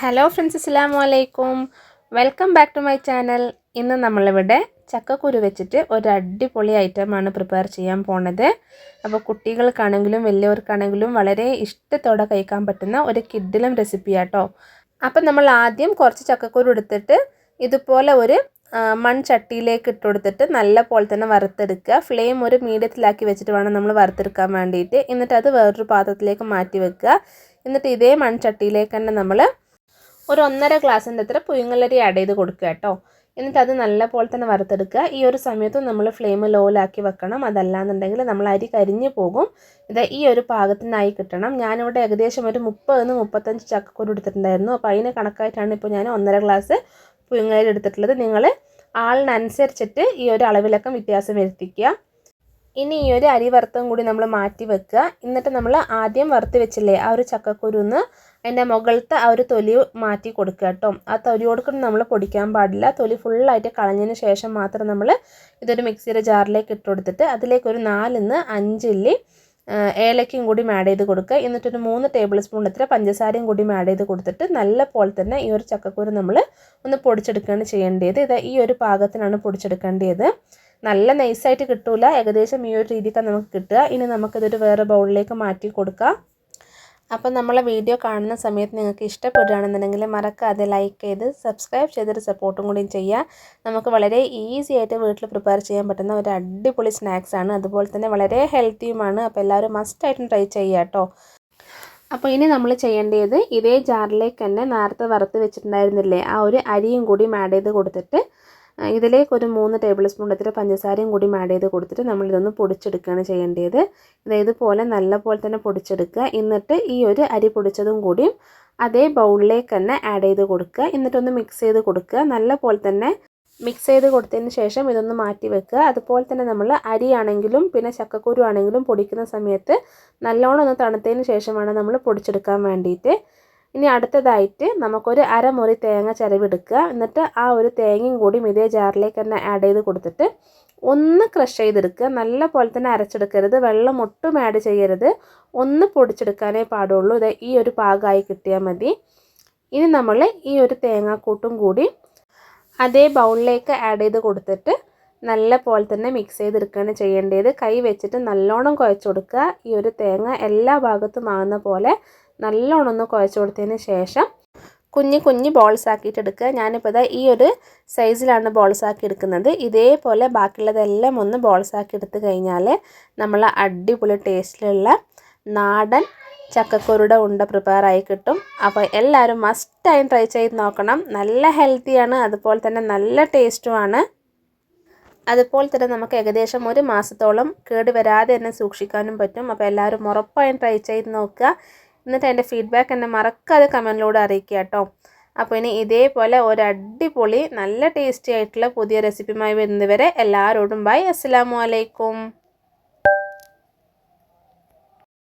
Hello friends അസ്സാം വലൈക്കും welcome back to my channel ഇന്ന് നമ്മളിവിടെ ചക്കക്കുരു വെച്ചിട്ട് ഒരു അടിപൊളി ഐറ്റമാണ് പ്രിപ്പയർ ചെയ്യാൻ പോണത്. അപ്പോൾ കുട്ടികൾക്കാണെങ്കിലും വലിയവർക്കാണെങ്കിലും വളരെ ഇഷ്ടത്തോടെ കഴിക്കാൻ പറ്റുന്ന ഒരു കിഡിലും റെസിപ്പിയാട്ടോ അപ്പം നമ്മൾ ആദ്യം കുറച്ച് ചക്കക്കുരു എടുത്തിട്ട് ഇതുപോലെ ഒരു മൺചട്ടിയിലേക്ക് ഇട്ട് കൊടുത്തിട്ട് നല്ല പോലെ തന്നെ വറുത്തെടുക്കുക. ഫ്ലെയിം ഒരു മീഡിയത്തിലാക്കി വെച്ചിട്ട് വേണം നമ്മൾ വറുത്തെടുക്കാൻ വേണ്ടിയിട്ട്. എന്നിട്ട് അത് വേറൊരു പാത്രത്തിലേക്ക് മാറ്റി വെക്കുക. എന്നിട്ട് ഇതേ മൺചട്ടിയിലേക്ക് തന്നെ നമ്മൾ ഒരു ഒന്നര ഗ്ലാസിന്റെ അത്ര പുയുങ്ങലരി ആഡ് ചെയ്ത് കൊടുക്കുക കേട്ടോ. എന്നിട്ട് അത് നല്ല പോലെ തന്നെ വറുത്തെടുക്കുക. ഈ ഒരു സമയത്തും നമ്മൾ ഫ്ലെയിം ലോയിലാക്കി വെക്കണം. അതല്ലാന്നുണ്ടെങ്കിൽ നമ്മൾ അരി കരിഞ്ഞു പോകും. ഇത് ഈ ഒരു പാകത്തിനായി കിട്ടണം. ഞാനിവിടെ ഏകദേശം ഒരു മുപ്പതിന് മുപ്പത്തഞ്ച് ചക്കക്കുരു എടുത്തിട്ടുണ്ടായിരുന്നു. അപ്പോൾ അതിന് കണക്കായിട്ടാണ് ഇപ്പോൾ ഞാൻ ഒന്നര ഗ്ലാസ് പുയുങ്ങലരി എടുത്തിട്ടുള്ളത്. നിങ്ങൾ ആളിനനുസരിച്ചിട്ട് ഈ ഒരു അളവിലൊക്കെ വ്യത്യാസം വരുത്തിക്കുക. ഇനി ഈ ഒരു അരി വറുത്തും കൂടി നമ്മൾ മാറ്റി വെക്കുക. എന്നിട്ട് നമ്മൾ ആദ്യം വറുത്ത് വെച്ചില്ലേ ആ ഒരു ചക്കക്കുരുന്ന് അതിന്റെ മുകളിലത്തെ ആ ഒരു തൊലി മാറ്റി കൊടുക്കുക കേട്ടോ. ആ തൊലിയോടുക്കൂടി നമ്മൾ പൊടിക്കാൻ പാടില്ല. തൊലി ഫുള്ളായിട്ട് കളഞ്ഞതിന് ശേഷം മാത്രം നമ്മൾ ഇതൊരു മിക്സിയുടെ ജാറിലേക്ക് ഇട്ട് കൊടുത്തിട്ട് അതിലേക്ക് ഒരു നാലിന്ന് അഞ്ചില്ലി ഏലക്കയും കൂടി ആഡ് ചെയ്ത് കൊടുക്കുക. എന്നിട്ടൊരു മൂന്ന് ടേബിൾ സ്പൂൺ ഇത്ര പഞ്ചസാരയും കൂടി ആഡ് ചെയ്ത് കൊടുത്തിട്ട് നല്ല പോലെ തന്നെ ഈ ഒരു ചക്കക്കുരു നമ്മൾ ഒന്ന് പൊടിച്ചെടുക്കുകയാണ് ചെയ്യേണ്ടത്. ഇത് ഈ ഒരു പാകത്തിനാണ് പൊടിച്ചെടുക്കേണ്ടത്. നല്ല നൈസായിട്ട് കിട്ടൂല. ഏകദേശം ഈ ഒരു രീതിക്കാണ് നമുക്ക് കിട്ടുക. ഇനി നമുക്കിതൊരു വേറെ ബൗളിലേക്ക് മാറ്റി കൊടുക്കാം. അപ്പം നമ്മളെ വീഡിയോ കാണുന്ന സമയത്ത് നിങ്ങൾക്ക് ഇഷ്ടപ്പെടുകയാണെന്നുണ്ടെങ്കിൽ മറക്കാതെ ലൈക്ക് ചെയ്ത് സബ്സ്ക്രൈബ് ചെയ്തൊരു സപ്പോർട്ടും കൂടി ചെയ്യുക. നമുക്ക് വളരെ ഈസി ആയിട്ട് വീട്ടിൽ പ്രിപ്പയർ ചെയ്യാൻ പറ്റുന്ന ഒരു അടിപൊളി സ്നാക്സാണ് അതുപോലെ തന്നെ വളരെ ഹെൽത്തിയുമാണ് അപ്പോൾ എല്ലാവരും മസ്റ്റായിട്ടും ട്രൈ ചെയ്യുക കേട്ടോ. അപ്പോൾ ഇനി നമ്മൾ ചെയ്യേണ്ടത് ഇതേ ജാറിലേക്ക് തന്നെ നേരത്തെ വറുത്ത് വെച്ചിട്ടുണ്ടായിരുന്നില്ലേ? ആ ഒരു അരിയും കൂടി ആഡ് ചെയ്ത് കൊടുത്തിട്ട് ഇതിലേക്ക് ഒരു മൂന്ന് ടേബിൾ സ്പൂൺ എടുത്തിട്ട് പഞ്ചസാരയും കൂടി ആഡ് ചെയ്ത് കൊടുത്തിട്ട് നമ്മളിതൊന്ന് പൊടിച്ചെടുക്കുകയാണ് ചെയ്യേണ്ടത്. ഇത് ഇതുപോലെ നല്ല പോലെ തന്നെ പൊടിച്ചെടുക്കുക. എന്നിട്ട് ഈ ഒരു അരി പൊടിച്ചതും കൂടിയും അതേ ബൗളിലേക്ക് തന്നെ ആഡ് ചെയ്ത് കൊടുക്കുക. എന്നിട്ടൊന്ന് മിക്സ് ചെയ്ത് കൊടുക്കുക. നല്ല പോലെ തന്നെ മിക്സ് ചെയ്ത് കൊടുത്തതിന് ശേഷം ഇതൊന്ന് മാറ്റി വെക്കുക. അതുപോലെ തന്നെ നമ്മൾ അരിയാണെങ്കിലും പിന്നെ ചക്കക്കുരു ആണെങ്കിലും പൊടിക്കുന്ന സമയത്ത് നല്ലോണം ഒന്ന് തണുത്തതിന് ശേഷമാണ് നമ്മൾ പൊടിച്ചെടുക്കാൻ വേണ്ടിയിട്ട് ഇനി അടുത്തതായിട്ട് നമുക്കൊരു അരമുറി തേങ്ങ ചിരവെടുക്കുക. എന്നിട്ട് ആ ഒരു തേങ്ങയും കൂടി ഇതേ ജാറിലേക്ക് തന്നെ ആഡ് ചെയ്ത് കൊടുത്തിട്ട് ഒന്ന് ക്രഷ് ചെയ്തെടുക്കുക. നല്ല പോലെ തന്നെ അരച്ചെടുക്കരുത്. വെള്ളം ഒട്ടും ആഡ് ചെയ്യരുത്. ഒന്ന് പൊടിച്ചെടുക്കാനേ പാടുള്ളൂ. ഇത് ഈ ഒരു പാകമായി കിട്ടിയാൽ മതി. ഇനി നമ്മൾ ഈ ഒരു തേങ്ങാക്കൂട്ടും കൂടി അതേ ബൗളിലേക്ക് ആഡ് ചെയ്ത് കൊടുത്തിട്ട് നല്ല പോലെ തന്നെ മിക്സ് ചെയ്തെടുക്കുകയാണ് ചെയ്യേണ്ടത്. കൈ വെച്ചിട്ട് നല്ലോണം കുഴച്ച് കൊടുക്കുക. ഈ ഒരു തേങ്ങ എല്ലാ ഭാഗത്തും ആകുന്ന പോലെ നല്ലോണം ഒന്ന് കുഴച്ച് കൊടുത്തതിന് ശേഷം കുഞ്ഞ് കുഞ്ഞ് ബോൾസ് ആക്കിയിട്ട് എടുക്കുക. ഞാനിപ്പോൾ ഇതാ ഈ ഒരു സൈസിലാണ് ബോൾസ് ആക്കി എടുക്കുന്നത്. ഇതേപോലെ ബാക്കിയുള്ളതെല്ലാം ഒന്ന് ബോൾസ് ആക്കി എടുത്ത് കഴിഞ്ഞാൽ നമ്മൾ അടിപൊളി ടേസ്റ്റിലുള്ള നാടൻ ചക്കക്കുരുടെ ഉണ്ട പ്രിപ്പയർ ആയി കിട്ടും. അപ്പോൾ എല്ലാവരും മസ്റ്റായും ട്രൈ ചെയ്ത് നോക്കണം. നല്ല ഹെൽത്തിയാണ് അതുപോലെ തന്നെ നല്ല ടേസ്റ്റുമാണ് അതുപോലെ തന്നെ നമുക്ക് ഏകദേശം ഒരു മാസത്തോളം കേട് വരാതെ തന്നെ സൂക്ഷിക്കാനും പറ്റും. അപ്പോൾ എല്ലാവരും ഉറപ്പായും ട്രൈ ചെയ്ത് നോക്കുക. എന്നിട്ട് എന്റെ ഫീഡ്ബാക്ക് എന്നെ മറക്കാതെ കമന്റിലൂടെ അറിയിക്കുക കേട്ടോ. അപ്പോൾ ഇനി ഇതേപോലെ ഒരു അടിപൊളി നല്ല ടേസ്റ്റി ആയിട്ടുള്ള പുതിയ റെസിപ്പിയുമായി വരുന്നവരെ എല്ലാവരോടും ബൈ അസ്സാം വലൈക്കും